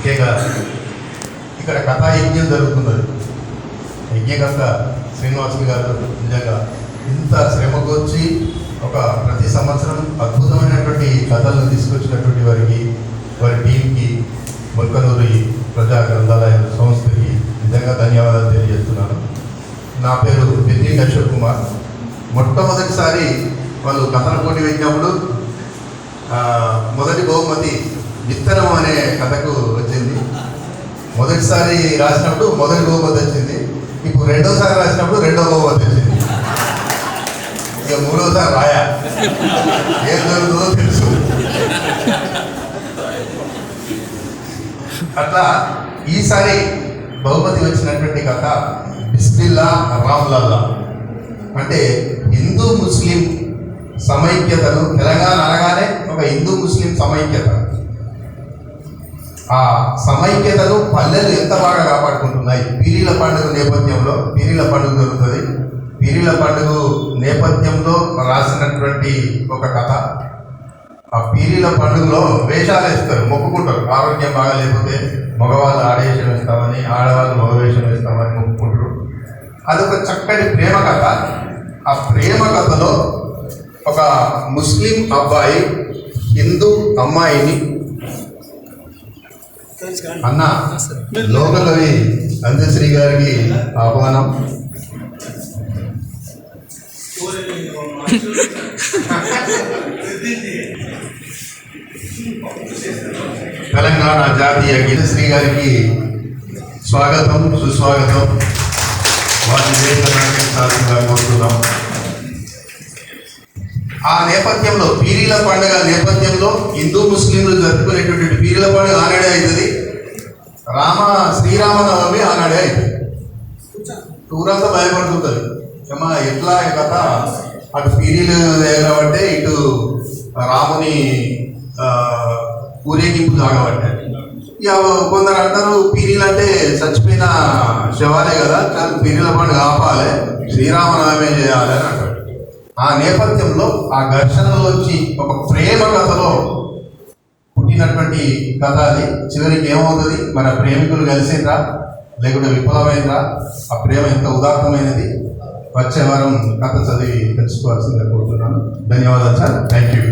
ముఖ్యంగా ఇక్కడ కథా యజ్ఞం జరుగుతున్నది. యజ్ఞకర్త శ్రీనివాసులు గారు నిజంగా ఇంత శ్రమకొచ్చి ఒక ప్రతి సంవత్సరం అద్భుతమైనటువంటి కథలను తీసుకొచ్చినటువంటి వారికి వారి టీంకి మొలకనూరి ప్రజా గ్రంథాలయ సంస్థకి నిజంగా ధన్యవాదాలు తెలియజేస్తున్నాను. నా పేరు బిద్రి అశోక్ కుమార్. మొట్టమొదటిసారి వాళ్ళు కథల పోటీ పెట్టినప్పుడు మొదటి బహుమతి విత్తనం అనే కథకు మొదటిసారి రాసినప్పుడు మొదటి బహుమతి వచ్చింది ఇప్పుడు రెండోసారి రాసినప్పుడు రెండో బహుమతి వచ్చింది ఇక మూడోసారి రాయా. ఏం జరుగుతుందో తెలుసు. అట్లా ఈసారి బహుమతి వచ్చినటువంటి కథ బిస్మిల్లా రామ్లల్లా అంటే హిందూ ముస్లిం సమైక్యతను తెలంగాణ అనగానే ఒక హిందూ ముస్లిం సమైక్యత. ఆ సమైక్యతను పల్లెలు ఎంత బాగా కాపాడుకుంటున్నాయి? పీరీల పండుగ నేపథ్యంలో పీరీల పండుగ జరుగుతుంది. పీరీల పండుగ నేపథ్యంలో రాసినటువంటి ఒక కథ. ఆ పీరీల పండుగలో వేషాలు వేస్తారు మొక్కుకుంటారు. ఆరోగ్యం బాగా లేకపోతే మగవాళ్ళు ఆడవేషం వేస్తామని ఆడవాళ్ళు మగవేషం వేస్తామని మొక్కుకుంటారు. అదొక చక్కటి ప్రేమ కథ. ఆ ప్రేమ కథలో ఒక ముస్లిం అబ్బాయి హిందూ అమ్మాయిని అన్న లోకకవి అందశ్రీ గారికి ఆహ్వానం తెలంగాణ జాతీయ గీతశ్రీ గారికి స్వాగతం సుస్వాగతం వారిని వేదికలోకి సాధనగా కోరుతున్నాం ఆ నేపథ్యంలో పీరీల పండుగ నేపథ్యంలో హిందూ ముస్లింలు జరుపుకునేటువంటి పీరీల పండుగ ఆనాడే అవుతుంది. రామ శ్రీరామనవమి ఆనాడే అవుతుంది టూరంతా భయపడుతుంటారు. ఏమా ఎట్లా కథ? అటు పీరీలు ఎగరబట్టే ఇటు రాముని ఊరేగింపు సాగబట్టాయి ఇక కొందరు అంటారు పీరీలు అంటే చచ్చిపోయిన శవాలే కదా కానీ పీరీల పండుగ ఆపాలి శ్రీరామనవమి చేయాలి అని అంటారు. ఆ నేపథ్యంలో ఆ ఘర్షణలోంచి ఒక ప్రేమ కథలో పుట్టినటువంటి కథ అది. చివరికి ఏమవుతుంది? మన ప్రేమికులు కలిసిండ్రా? లేకుంటే విఫలమైందా ఆ ప్రేమ ఎంత ఉదాత్తమైనది? వచ్చే వారం కథ చదివి తెలుసుకోవాల్సిందిగా కోరుతున్నాను. ధన్యవాదాలు సార్. Thank you